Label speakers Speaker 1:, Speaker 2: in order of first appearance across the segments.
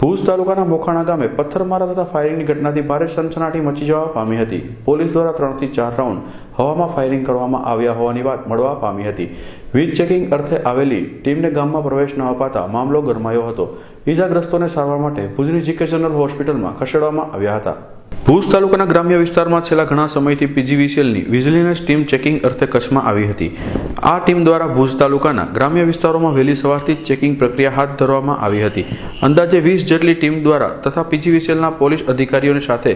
Speaker 1: ભુજ તાલુકાના મોખાણા ગામે પથ્થરમારા તથા ફાયરિંગની ઘટનાથી ભારે સનસનાટી મચી જવા પામી હતી. પોલીસ દ્વારા ત્રણથી ચાર રાઉન્ડ હવામાં ફાયરિંગ કરવામાં આવ્યા હોવાની વાત મળવા પામી હતી. વીજ ચેકિંગ અર્થે આવેલી ટીમને ગામમાં પ્રવેશ ન અપાતા મામલો ગરમાયો હતો. ઈજાગ્રસ્તોને સારવાર માટે ભુજની જીકે જનરલ હોસ્પિટલમાં ખસેડવામાં આવ્યા હતા. ભુજ તાલુકાના ગ્રામ્ય વિસ્તારમાં છેલ્લા ઘણા સમયથી પીજીવીસીએલની વિજિલન્સ ટીમ ચેકિંગ અર્થે કચ્છમાં આવી હતી. આ ટીમ દ્વારા ભુજ તાલુકાના ગ્રામ્ય વિસ્તારોમાં વહેલી સવારથી ચેકિંગ પ્રક્રિયા હાથ ધરવામાં આવી હતી. અંદાજે વીસ જેટલી ટીમ દ્વારા તથા પીજીવીસીએલના પોલીસ અધિકારીઓની સાથે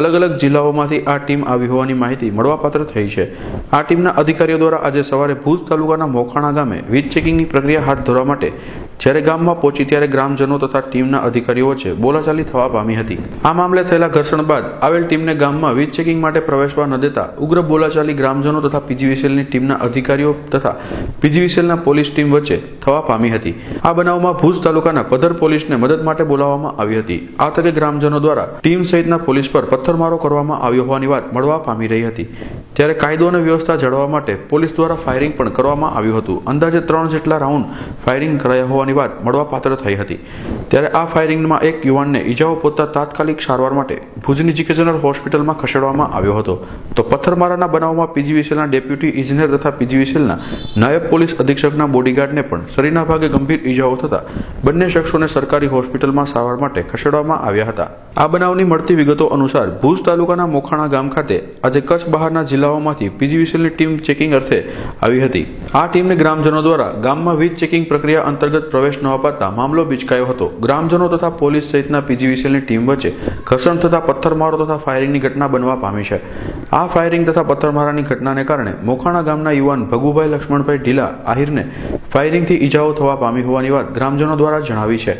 Speaker 1: અલગ અલગ જિલ્લાઓમાંથી આ ટીમ આવી હોવાની માહિતી મળવાપાત્ર થઈ છે. આ ટીમના અધિકારીઓ દ્વારા આજે સવારે ભુજ તાલુકાના મોખાણા ગામે વીજ ચેકિંગની પ્રક્રિયા હાથ ધરવા માટે જ્યારે ગામમાં પહોંચી ત્યારે ગ્રામજનો તથા ટીમના અધિકારીઓ વચ્ચે બોલાચાલી થવા પામી હતી. આ મામલે થયેલા ઘર્ષણ બાદ આવેલ ટીમને ગામમાં વીજ ચેકિંગ માટે પ્રવેશવા ન દેતા ઉગ્ર બોલાચાલી ગ્રામજનો તથા પીજીવીસીએલની ટીમના અધિકારીઓ તથા પીજીવીસીએલના પોલીસ ટીમ વચ્ચે થવા પામી હતી. આ બનાવમાં ભુજ તાલુકાના પધર પોલીસને મદદ માટે બોલાવવામાં આવી હતી. આ તકે ગ્રામજનો દ્વારા ટીમ સહિતના પોલીસ પર પથ્થરમારો કરવામાં આવ્યો હોવાની વાત મળવા પામી રહી હતી. ત્યારે કાયદો અને વ્યવસ્થા જાળવવા માટે પોલીસ દ્વારા ફાયરિંગ પણ કરવામાં આવ્યું હતું. અંદાજે ત્રણ જેટલા રાઉન્ડ ફાયરિંગ કરાયા હોવાની વાત મળવા પાત્ર થઈ હતી. ત્યારે આ ફાયરિંગમાં એક યુવાનને ઈજાઓ પહોંચતા તાત્કાલિક સારવાર માટે ભુજની જીકે જનરલ હોસ્પિટલમાં ખસેડવામાં આવ્યો હતો. તો પથ્થરમારાના બનાવમાં પીજીવીસીએલના ડેપ્યુટી ઇજનેર તથા પીજીવીસીએલના નાયબ પોલીસ અધિક્ષકના બોડીગાર્ડને પણ શરીરના ભાગે ગંભીર ઇજાઓ થતા બંને શખ્સોને સરકારી હોસ્પિટલમાં સારવાર માટે ખસેડવામાં આવ્યા હતા. આ બનાવની મળતી વિગતો અનુસાર ભુજ તાલુકાના મોખાણા ગામ ખાતે આજે કચ્છ બહારના જિલ્લાઓમાંથી પીજીવીસીએલની ટીમ ચેકિંગ અર્થે આવી હતી. આ ટીમને ગ્રામજનો દ્વારા ગામમાં વીજ ચેકિંગ પ્રક્રિયા અંતર્ગત પ્રવેશ ન અપાતા મામલો બિચકાયો હતો. ગ્રામજનો તથા પોલીસ સહિતના પીજીવીસીએલની ટીમ વચ્ચે ઘર્ષણ થતા પથ્થરમારો તથા ફાયરિંગની ઘટના બનવા પામી છે. આ ફાયરિંગ તથા પથ્થરમારાની ઘટનાને કારણે મોખાણા ગામના યુવાન ભગુભાઈ લક્ષ્મણભાઈ ઢીલા આહિરને ફાયરિંગથી ઈજાઓ થવા પામી હોવાની વાત ગ્રામજનો દ્વારા જણાવી છે.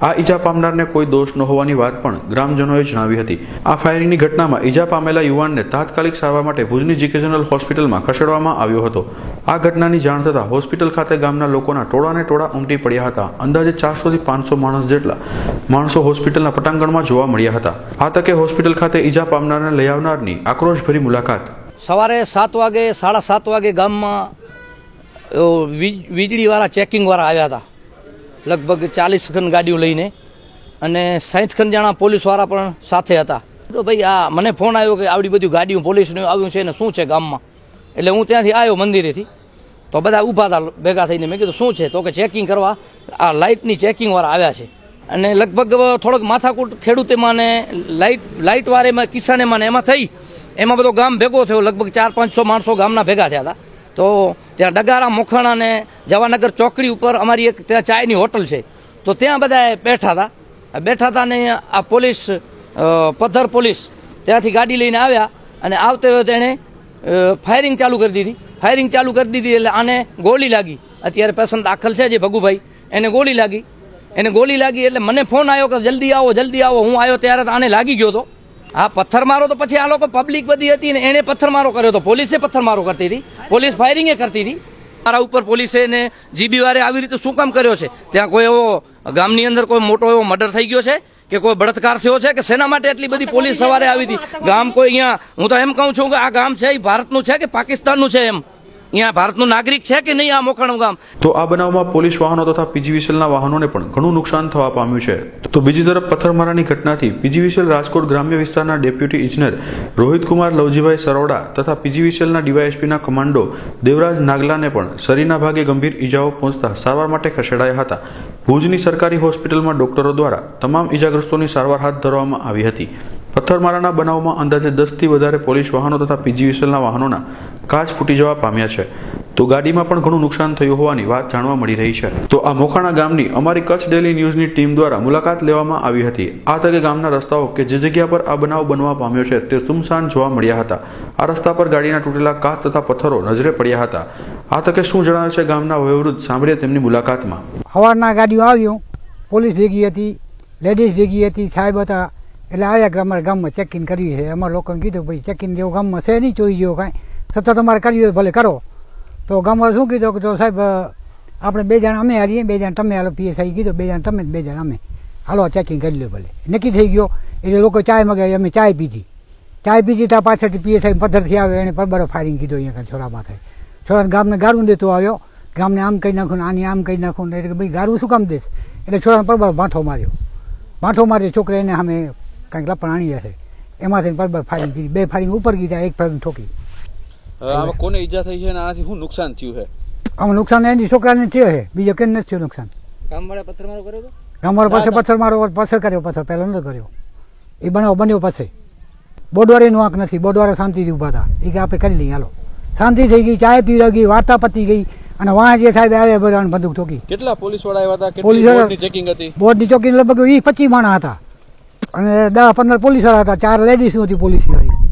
Speaker 1: આ ઈજા પામનારને કોઈ દોષ ન હોવાની વાત પણ ગ્રામજનોએ જણાવી હતી. આ ફાયરિંગની ઘટનામાં ઈજા પામેલા યુવાનને તાત્કાલિક સારવાર માટે ભુજની જીકેશનલ હોસ્પિટલમાં ખસેડવામાં આવ્યો હતો. આ ઘટનાની જાણ થતાં હોસ્પિટલ ખાતે ગામના લોકોના ટોળાને ટોળા ઉમટી પડ્યા હતા. અંદાજે ચારસો થી પાંચસો માણસ જેટલા માણસો હોસ્પિટલના પટાંગણમાં જોવા મળ્યા હતા. આ તકે હોસ્પિટલ ખાતે ઈજા પામનારને લઈ આવનારની આક્રોશભરી મુલાકાત.
Speaker 2: સવારે સાત વાગે, સાડા સાત વાગે ગામમાં વીજળીવાળા ચેકિંગવાળા આવ્યા હતા. લગભગ ચાલીસ ખંડ ગાડીઓ લઈને અને સાઠ ખંડ જણા પોલીસવાળા પણ સાથે હતા. તો ભાઈ આ મને ફોન આવ્યો કે આવડી બધી ગાડીઓ પોલીસનું આવ્યું છે ને શું છે ગામમાં? એટલે હું ત્યાંથી આવ્યો મંદિરેથી. તો બધા ઊભા હતા, ભેગા થઈને. મેં કીધું, શું છે? તો કે, ચેકિંગ કરવા. આ લાઇટની ચેકિંગવાળા આવ્યા છે. અને લગભગ થોડોક માથાકૂટ ખેડૂતેમાં ને લાઇટ લાઇટવાળામાં કિસાને ને એમાં થઈ. એમાં બધો ગામ ભેગો થયો, લગભગ ચાર પાંચસો માણસો ગામના ભેગા થયા હતા. તો ત્યાં ડગારા, મોખાણા ને જવાનગર ચોકડી ઉપર અમારી એક ત્યાં ચાયની હોટલ છે. તો ત્યાં બધા બેઠા હતા. બેઠા હતા ને આ પોલીસ પથ્થર પોલીસ ત્યાંથી ગાડી લઈને આવ્યા અને આવતે એણે ફાયરિંગ ચાલુ કરી દીધી. ફાયરિંગ ચાલુ કરી દીધી એટલે આને ગોળી લાગી. અત્યારે પેશન્ટ દાખલ છે જે ભગુભાઈ. એને ગોળી લાગી. એને ગોળી લાગી એટલે મને ફોન આવ્યો કે જલ્દી આવો જલ્દી આવો. હું આવ્યો ત્યારે આને લાગી ગયો હતો હા પથ્થરમારો તો પછી આ લોકો પબ્લિક બધી હતી ને એને પથ્થરમારો કર્યો હતો પોલીસે પથ્થર મારો કરતી હતી. પોલીસ ફાયરિંગે કરતી હતી. મારા ઉપર પોલીસે ને જીબી વારે આવી રીતે શું કામ કર્યો છે? ત્યાં કોઈ એવો ગામની અંદર કોઈ મોટો એવો મર્ડર થઈ ગયો છે? કે કોઈ બળાત્કાર થયો છે? કે શેના માટે એટલી બધી પોલીસ સવારે આવી હતી? ગામ કોઈ અહીંયા, હું તો એમ કહું છું કે આ ગામ છે, એ ભારતનું છે કે પાકિસ્તાનનું છે એમ? અહીંયા ભારતનું નાગરિક છે કે નહીં આ મોખાણું ગામ?
Speaker 1: તો આ બનાવમાં પોલીસ વાહનો તથા પીજીવીસીએલના વાહનોને પણ ઘણું નુકસાન થવા પામ્યું છે. તો બીજી તરફ પથ્થરમારાની ઘટનાથી પીજીવીસીએલ રાજકોટ ગ્રામ્ય વિસ્તારના ડેપ્યુટી ઇજનેર રોહિતકુમાર લવજીભાઈ સરોડા તથા પીજીવીસીએલના ડીવાયએસપીના કમાન્ડો દેવરાજ નાગલાને પણ શરીરના ભાગે ગંભીર ઈજાઓ પહોંચતા સારવાર માટે ખસેડાયા હતા. ભુજની સરકારી હોસ્પિટલમાં ડોક્ટરો દ્વારા તમામ ઈજાગ્રસ્તોની સારવાર હાથ ધરવામાં આવી હતી. પથ્થરમારાના બનાવમાં અંદાજે દસથી વધારે પોલીસ વાહનો તથા પીજીવીસીએલના વાહનોના કાચ ફૂટી જવા પામ્યા છે. તો ગાડીમાં પણ ઘણું નુકસાન થયું હોવાની વાત જાણવા મળી રહી છે. તો આ મોખાણા ગામની અમારી કચ્છ ડેલી ન્યૂઝની ટીમ દ્વારા મુલાકાત લેવામાં આવી હતી. આ તકે ગામના રસ્તાઓ કે જે જગ્યા પર આ બનાવ બનવા પામ્યો છે તે સુમસાન જોવા મળ્યા હતા. આ રસ્તા પર ગાડીના તૂટેલા કાચ તથા પથ્થરો નજરે પડ્યા હતા. આ તકે શું જણાવે છે ગામના વયોવૃદ્ધ? સાંભળીએ તેમની મુલાકાતમાં.
Speaker 3: હવાના ગાડીઓ આવ્યું. પોલીસ ભેગી હતી. લેડીઝ ભેગી હતી. સાહેબ હતા. એટલે આવ્યા કે અમારા ગામમાં ચેકિંગ કરવી છે અમારા લોકોને કીધું, ભાઈ ચેકિંગ જેવું ગામમાં છે નહીં ચોરી જેવું કાંઈ. છતાં તમારે કરવી હોય ભલે કરો. તો ગામમાં શું કીધું કે તો સાહેબ આપણે બે જણ અમે હારીએ બે જણ તમે હાલો પીએસઆઈ કીધું, બે જણ તમે બે જણ અમે. હાલો ચેકિંગ કરી લો ભલે. નક્કી થઈ ગયો. એટલે લોકો ચાય મગાવી, અમે ચાય પીધી. ચાય પીધી ત્યાં પાછળથી પીએસઆઈ પથ્થરથી આવે, એને પરબરો ફાયરિંગ કીધું અહીંયા છોરા માથે છોરાને ગામને ગારું દેતો આવ્યો. ગામને આમ કહી નાખું આની આમ કહી નાખું એટલે ભાઈ ગારું શું કામ દેશ? એટલે છોરાને પરબરો ભાંઠો માર્યો. ભાંઠો માર્યો, છોકરા એને સામે કંઈક લપણ હશે એમાંથી બરાબર ફાયરિંગ કરી બે ફાયરિંગ ઉપર ગઈ એક ફાયરિંગ ઠોકી.
Speaker 4: આમાં કોને ઈજા થઈ છે અને આનાથી શું નુકસાન થયું છે?
Speaker 3: આમાં નુકસાન એની છોકરાને થયો છે. બીજો કેમ નથી થયું નુકસાન?
Speaker 2: ગામવાળા પથ્થર મારો કર્યો હતો
Speaker 3: અમારો પાસે પથ્થર મારો પથ્થર કર્યો પથ્થર પહેલો નતો કર્યો. એ બનાવ બન્યો પછી બોડવારીનું આંક નથી. બોડવારે શાંતિથી ઊભા હતા. એ કે આપણે કરી લઈએ હાલો. શાંતિ થઈ ગઈ ચાય પી ગઈ વાર્તા પતી ગઈ અને વાહ જે સાહેબ આવે બધા બંદૂક ઠોકી.
Speaker 4: કેટલા પોલીસવાળા આવ્યા હતા?
Speaker 3: પોલીસ
Speaker 4: બોર્ડની ચેકિંગ હતી?
Speaker 3: બોર્ડની ચોકી લગભગ વીસ પચીસ માણા હતા. અને દસ પંદર પોલીસવાળા હતા. ચાર લેડીઝ હતી પોલીસ વાળી